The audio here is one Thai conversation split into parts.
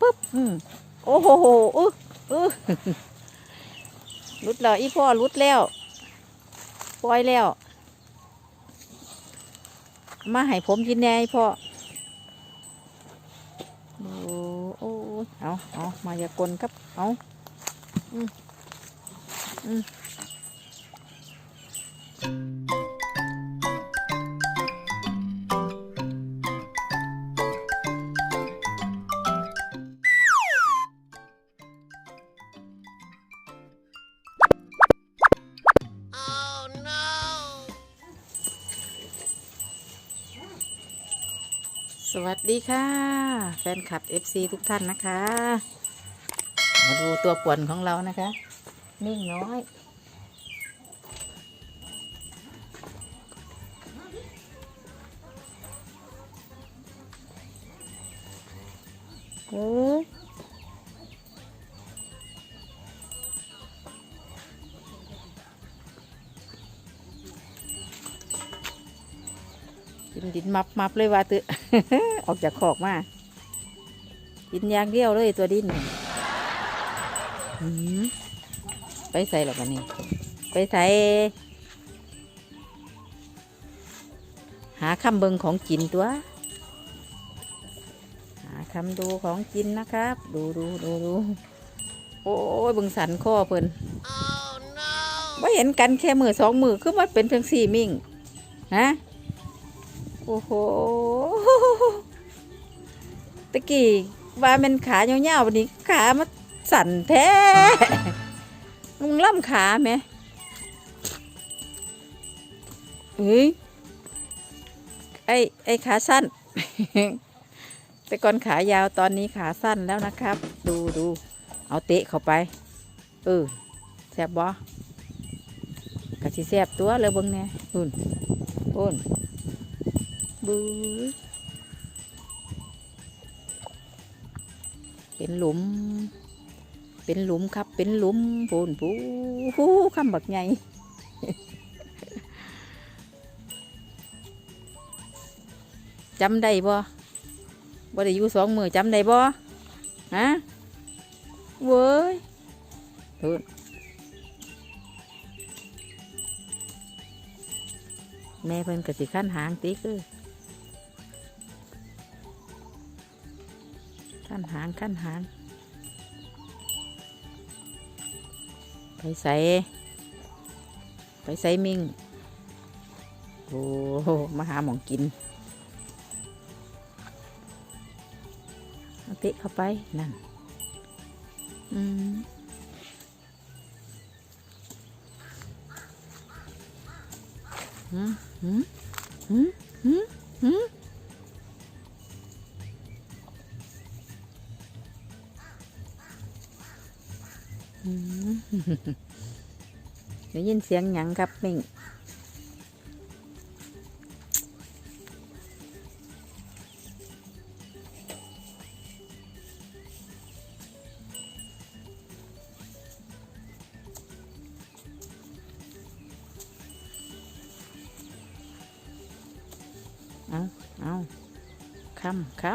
ปึ๊บอืมโอ้โหอื้ออื้อรุดแล้วอีพ่อรุดแล้วปล่อยแล้ว มาให้ผมกินแน่พ่อโอ้โอ้เอาเอามายากลครับเอาอืมอืม สวัสดีค่ะ แฟนคลับ FC ทุกท่านนะคะ มาดูตัวป่วนของเรานะคะนิ่งน้อย โอ้ กินดินมับมับเลยว่าตือออกจากขอกมากินอย่างเดียวเลยตัวดินนี่หืมไปใส่หรอกวันนี้ไปใส่หาคำเบิงของกินตัว หาคำดูของกินนะครับ ดูดูดูดูโอ้ยเบึงสันข้อเพิ่นไม่เห็นกันแค่มือสองมือคือมันเป็นเพียงสี่มิ่ง ฮะ โอ้โหตะกี้ว่าเป็นขาเงาวๆวันนี้ขามาสั่นแท้มึงล่ำขาไหมเฮ้ยไอ้ไอ้ขาสั้น แต่ก่อนขายาวตอนนี้ขาสั้นแล้วนะครับ ดูดูเอาเตะเข้าไปเออแซบบ่กะสิแซบตัวเลยเบิ่งเนี่ยอุ่นอุ่น บูเป็นหลุม เป็นหลุมครับ เป็นหลุมปูนปูหูคำบักใหญ่จำได้บ่บ่ได้อยู่สองมือจำได้บ่ฮะเว้ยพูนแม่เพิ่นก็สิขั้นหางติ๊กเอ้ย ขั้นหางขั้นหาง ไปใส่ไปใส่มิงโอ้โหมาหาหมองกินเอตะเข้าไป นั่น อืมหืมหืมหืมหืม ได้ยินเสียงหยังครับมิงเอาเอาคำคำ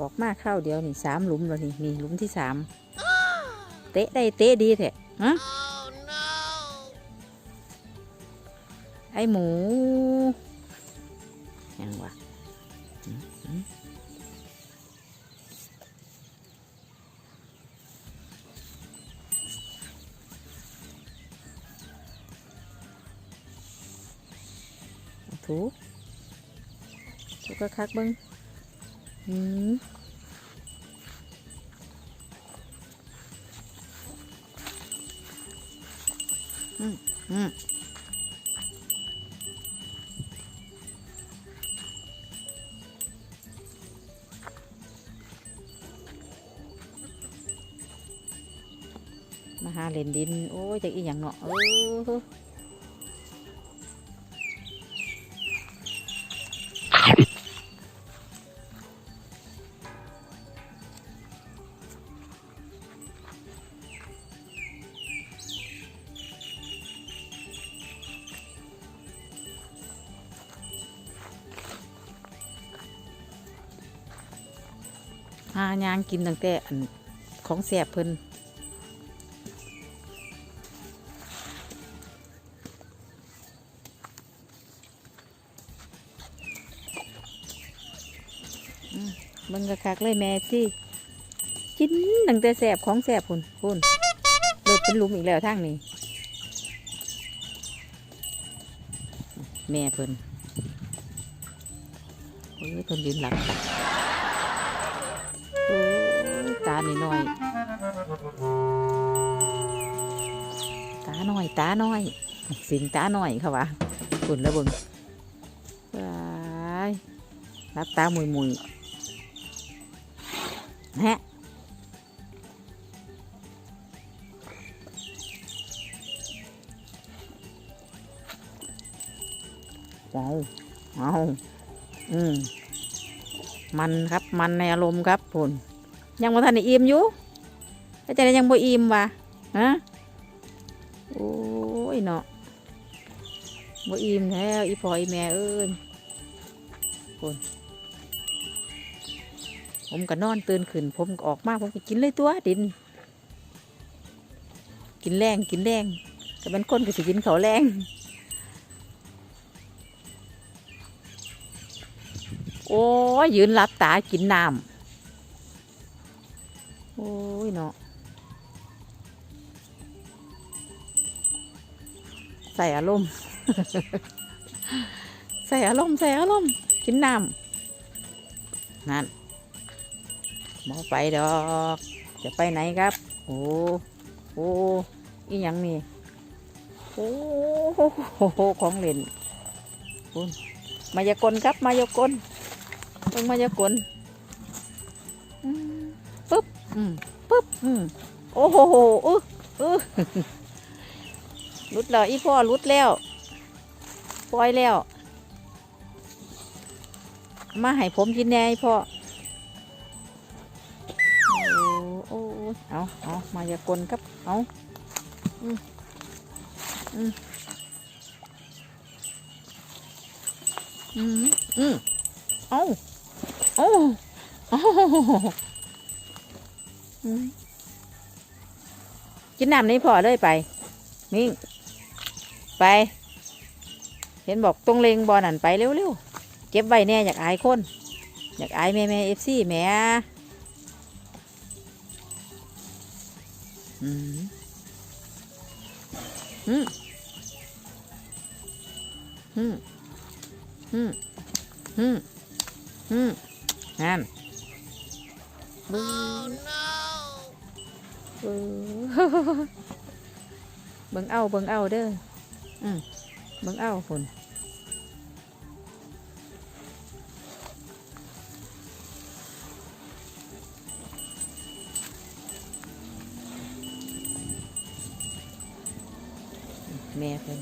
ออกมาเข้าเดียวนี่สามหลุมแล้วนี่นี่หลุมที่สามเตะได้เตะดีแท้ฮะไอหมูยังวะถูถูกคักเบิ้งอืม อืมอืมมาหาเล่นดิน โอ้ยจากอีหยังเนาะเออ ยางกินตั้งแต่อันของแสบเพิ่นมเบิ่งกะคักเลยแม่สิกินตั้งแต่แสบของแสบพุ่นพุ่นเลิกเป็นหลุมอีกแล้วทางนี้ แม่เพิ่นโอ้ยเพิ่นยืนหลับ หน่อยๆตาหน่อยตาหน่อย สิงตาหน่อยเขาว่าคุณแล้วเบิ่งว้ายรับตามุยมุยฮะว้าวว้าวอืม มันครับ มันในอารมณ์ครับคุณ ยังบ่ทันได้อิ่มอยู่อาจารย์ยังบ่อิ่มวะฮะโอ้ยเนาะบ่อิ่มแล้วอีพ่ออีแม่เอ้ยคุณผมก็นอนตื่นขึ้น ผมก็ออกมาผมก็กินเลยตัวดิน กินแรงกินแรงก็เป็นคนก็สิกินเขาแรงโอ้ยยืนหลับตากินน้ำ โอ้ยเนาะใส่อารมณ์ ใส่อารมณ์ใส่อารมณ์กินน้ำนั่นหมอไปดอก จะไปไหนครับ โอ้โอ้อีหยังนี่โอ้โหของเล่นคุณมายากลครับ มายากลเบิ่งมายากลอืม อืมปึ๊บอืมโอ้โหโหอื้ออื้อรุดแล้วอีพ่อรุดแล้วปล่อยแล้ว มาให้ผมกินแหน่อีพ่อโอ้โอ้โอ้เอาเอามายากลครับเอาอืมอืมอืมอืมเอาโอ้โอ้อืม กินน้ำนี่พอเลยไปมิ่ง ไป เห็นบอกตรงเลงบอนั่นไปเร็วๆ เก็บไว้แน่อยากอายคน อยากอายแม่แม่เอฟซีแม่อืมอืมอืมอืมอืมอืมนั่นบึ้ง เบิ่งเบิ่งเอาเบิ่งเอาเด้ออืมเบิ่งเอาคุณแม่เพิ่น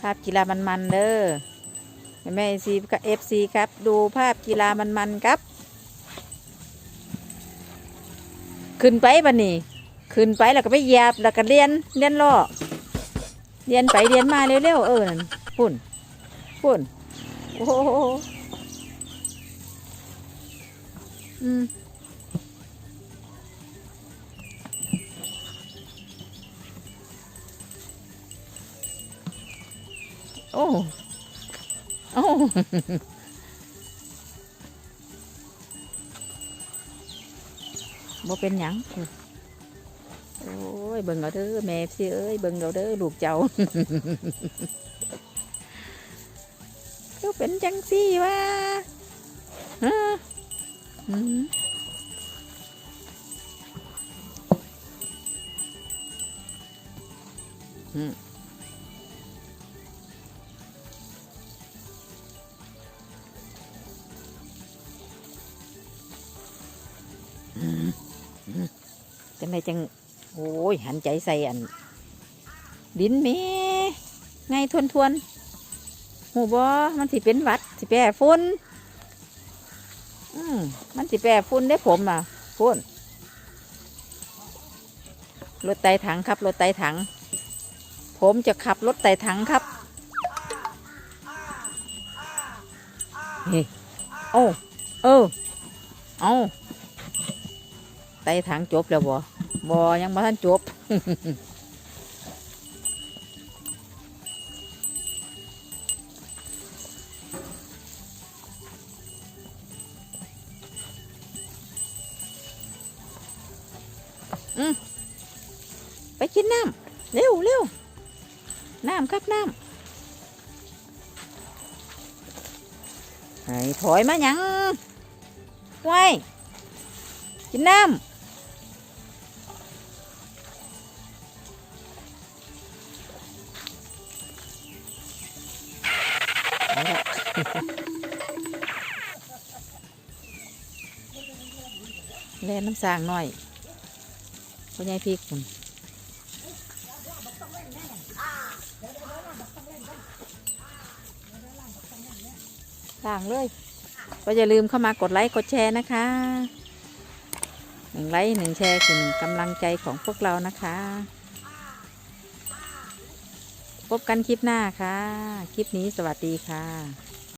ภาพกีฬามันๆเด้อ แม่เอซีกับเอฟซีครับ ดูภาพกีฬามันๆครับ ขึ้นไปบันนี่ขึ้นไปแล้วก็ไปเหยียบแล้วก็เรียนเรียนล่อเรียนไปเรียนมาเร็วๆเออนั่นปุ่นปุ่นโอ้โหอืม บ่เป็นหยังโอ้ยเบิ่งเอาเด้อแม่สิเอ้ยเบิ่งเอาเด้อลูกเจ้าก็เป็นจังซี่วะฮะอืมอืม จังไดจัง โอ้ย หันใจใส่อัน ดินแม่ไงทวนทวนหูบอมันสิเป็นวัด สิแปรฝุ่นอืมมันสิแปรฝุ่นได้ผมอะฝุ่นรถไต่ถังครับ รถไต่ถัง ผมจะขับรถไต่ถังครับเฮ้โอ้เออ เอาไต่ถังจบแล้วบ่ บ่ยังบ่ทันจบ ไปกินน้ำเร็วเร็วน้ำครับน้ำไอ้ถอยมาหยังไว้กินน้ำ เละแล่นน้ำสางหน่อยพ่อใหญ่พริกคุณล่างเลย ก็อย่าลืมเข้ามากดไลค์กดแชร์นะคะ หนึ่งไลค์หนึ่งแชร์คือหนึ่งกำลังใจของพวกเรานะคะ พบกันคลิปหน้าค่ะ คลิปนี้สวัสดีค่ะ